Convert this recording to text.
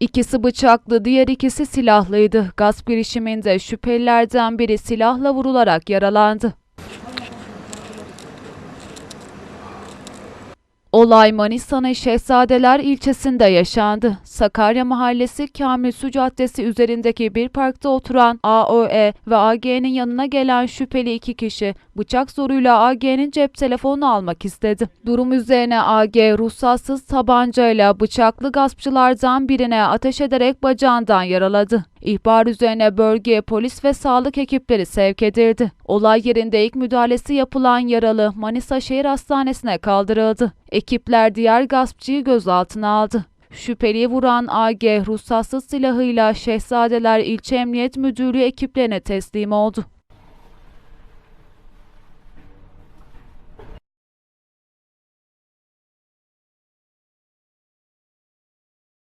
İkisi bıçaklı, diğer ikisi silahlıydı. Gasp girişiminde şüphelilerden biri silahla vurularak yaralandı. Olay Manisa'nın Şehzadeler ilçesinde yaşandı. Sakarya Mahallesi Kamil Su Caddesi üzerindeki bir parkta oturan AOE ve AG'nin yanına gelen şüpheli iki kişi bıçak zoruyla AG'nin cep telefonunu almak istedi. Durum üzerine AG ruhsatsız tabancayla bıçaklı gaspçılardan birine ateş ederek bacağından yaraladı. İhbar üzerine bölgeye polis ve sağlık ekipleri sevk edildi. Olay yerinde ilk müdahalesi yapılan yaralı Manisa Şehir Hastanesi'ne kaldırıldı. Ekipler diğer gaspçıyı gözaltına aldı. Şüpheliyi vuran AG ruhsatsız silahıyla Şehzadeler İlçe Emniyet Müdürlüğü ekiplerine teslim oldu.